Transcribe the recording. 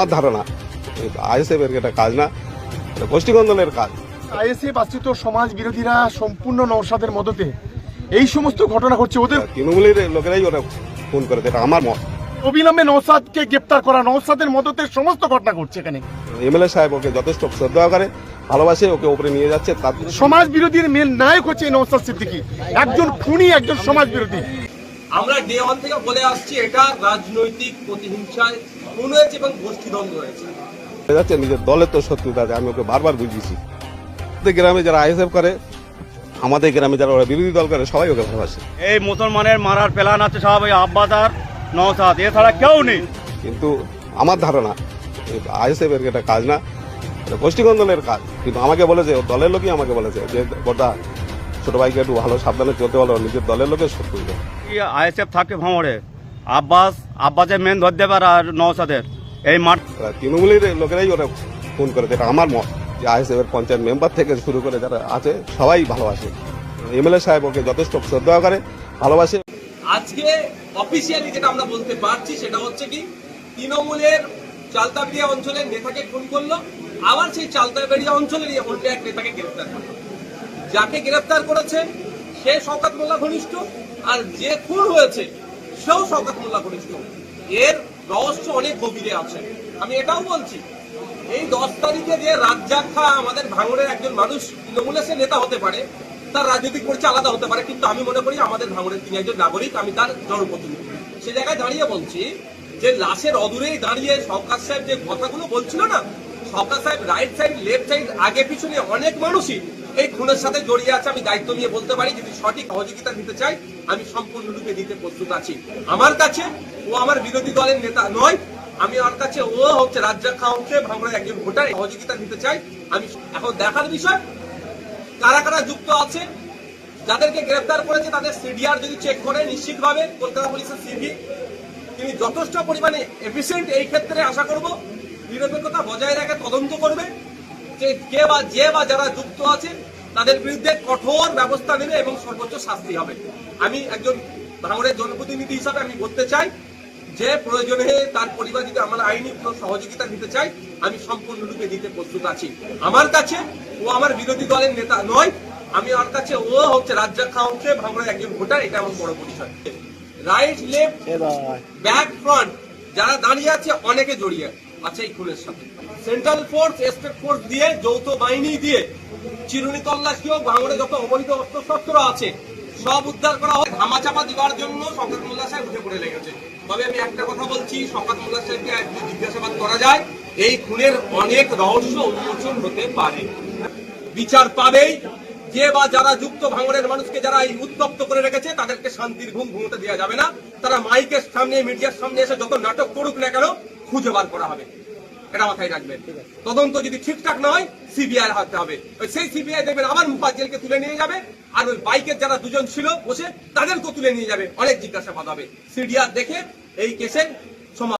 আমার ধারণা। আইএসএফ এর এটা কাজ না গোষ্ঠীকন্দলের কাজ। আইএসএফ আশ্রিত সমাজ বিরোধীরা সম্পূর্ণ নৌসাদের মদতে এই সমস্ত ঘটনা ঘটছে। ওদের তৃণমূলের লোকেরাই ওরা ফোন করে এটা আমার মত। অবিলম্বে নৌসাদকে গ্রেপ্তার করা নৌসাদের মদতে সমস্ত ঘটনা ঘটছে এখানে। এমএলএ সাহেব ওকে যথেষ্ট শ্রদ্ধা করে ভালোবাসে ওকে উপরে নিয়ে যাচ্ছে তার সমাজ বিরোধীর মেন নায়ক হচ্ছে নৌসাদ সিদ্দিকি। একজন খুনি একজন সমাজ বিরোধী। আমরা ডে ওয়ান থেকে বলে আসছি এটা রাজনৈতিক প্রতিহিংসায় খুন হয়েছে এবং গোষ্ঠীদ্বন্দ্ব হয়েছে যাচ্ছে নিজের দলের তো শত্রুতা আছে আমি ওকে বারবার বুঝিয়েছি। গ্রামে যারা আইএসএফ করে আমাদের গ্রামে যারা ওরা বিরোধী দল করে সবাই ওকে ভালোবাসে। এই মুসলমানের মারার প্ল্যান আছে সব ওই আব্বাস আর নওসাদ এছাড়া কেউ নেই। কিন্তু আমার ধারণা আইএসএফ এর এটা কাজ না এটা গোষ্ঠীকন্দলের কাজ। কিন্তু আমাকে বলেছে ওর দলের লোকই আমাকে বলেছে যে গোটা ছোট ভাইকে একটু ভালো সাবধানে চলতে বলো নিজের দলের লোকের শত্রু আইএসএফ থাকে ভাঙড়ে? আব্বাস আব্বাসের মেন ধর দেবার আর নওসাদের এই মাঠ তৃণমূলের লোকেরাই ওরা ফোন করে। এটা আমার মত যে আইএসএফ এর পঞ্চায়েত মেম্বার থেকে শুরু করে যারা আছে সবাই ভালোবাসে। এমএলএ সাহেব ওকে যথেষ্ট শ্রদ্ধা করে ভালোবাসে। আজকে অফিসিয়ালি যেটা আমরা বলতে পারছি সেটা হচ্ছে কি তৃণমূলের চালতাবিড়িয়া অঞ্চলের নেতাকে খুন করল আবার সেই চালতাবিড়িয়া অঞ্চলেরই অন্য এক নেতাকে গ্রেফতার করল। যাকে গ্রেফতার করেছে, সে শওকাত মোল্লা ঘনিষ্ঠ, আর যে খুন হয়েছে, সেও শওকাত মোল্লা ঘনিষ্ঠ। এর রহস্য অনেক গভীরে আছে। আমি এটাও বলছি, এই দশ তারিখে যে রাজ্জাক খা আমাদের ভাঙড়ের একজন মানুষ, তৃণমূলের সে নেতা হতে পারে, তার রাজনৈতিক পরিচয় আলাদা হতে পারে, কিন্তু আমি মনে করি আমাদের ভাঙড়ের তিনি একজন নাগরিক, আমি তার জনপ্রতিনিধি। সে জায়গায় দাঁড়িয়ে বলছি যে লাশের অদূরেই দাঁড়িয়ে সরকার সাহেব যে কথাগুলো বলছিল না সরকার সাহেব রাইট সাইড লেফট সাইড আগে পিছনে অনেক মানুষই এই খুনের সাথে জড়িয়ে আছে, আমি দায়িত্ব নিয়ে বলতে পারি, যদি সঠিক সহযোগিতা দিতে চাই, আমি সম্পূর্ণরূপে দিতে প্রস্তুত আছি। আমার কাছে ও আমার বিরোধী দলের নেতা নয়, আমি ওর কাছে ও হচ্ছে রাজ্জাক খান হচ্ছে একজন ভোটার, সহযোগিতা দিতে চাই। আমি এখন দেখার বিষয়, কারা কারা যুক্ত আছে, যাদেরকে গ্রেফতার করেছে, তাদের সিডিআর যদি চেক করে, নিশ্চিতভাবে কলকাতা পুলিশের সিভি। তিনি যথেষ্ট পরিমাণে এফিসিয়েন্ট এই ক্ষেত্রে আশা করব, নিরপেক্ষতা বজায় রেখে তদন্ত করবে। কে বা যে বা যারা যুক্ত আছে তাদের বিরুদ্ধে কঠোর ব্যবস্থা নেবে এবং সর্বোচ্চ শাস্তি হবে। আমি একজন ভাঙড়ের জনপ্রতিনিধি হিসাবে আমি বলতে চাই যে প্রয়োজনে তার পরিবার যদি আমার আইনি কোনো সহযোগিতা দিতে চাই আমি সম্পূর্ণরূপে দিতে প্রস্তুত আছি। আমার কাছে ও আমার বিরোধী দলের নেতা নয় আমি ওর কাছে ও হচ্ছে রাজ্জাক খান হচ্ছে ভাঙড়ের একজন ভোটার এটা আমার বড় পরিচয়। রাইট লেফট ব্যাক ফ্রন্ট যারা দাঁড়িয়ে আছে অনেকে জড়িয়ে আছে। এই খুনের সাথে। সেন্ট্রাল ফোর্স স্টেট ফোর্স দিয়ে, যৌথ বাহিনী দিয়ে চিরুনি তল্লাশি হোক ভাঙড়ে যত অবৈধ অস্ত্রশস্ত্র আছে, সব উদ্ধার করা হয়। ধামাচাপা দেওয়ার জন্য শওকত মোল্লা সাহেব উঠে পড়ে লেগেছে। তবে আমি একটা কথা বলছি, শওকত মোল্লা সাহেবকে একটু জিজ্ঞাসাবাদ করা যায়, এই খুনের অনেক রহস্য উন্মোচন হতে পারে। বিচার পাবেই। যে বা যারা যুক্ত ভাঙড়ের মানুষকে যারা এই উত্তপ্ত করে রেখেছে, তাদেরকে শান্তির ঘুম ঘুমোতে দেওয়া যাবে না। তারা মাইকের সামনে, মিডিয়ার সামনে এসে যত নাটক করুক না কেন খুঁজে বার করা হবে। এটা মাথায় রাখবেন। তদন্ত যদি ঠিকঠাক না হয় সিবিআই হাতে হবে। সেই সিবিআই দেখবেন আবার মুফাজ্জেলকে তুলে নিয়ে যাবে আর ওই বাইকের যারা দুজন ছিল বসে তাদেরকে তুলে নিয়ে যাবে। অনেক জিজ্ঞাসাবাদ হবে। সিডিআর দেখে এই কেসের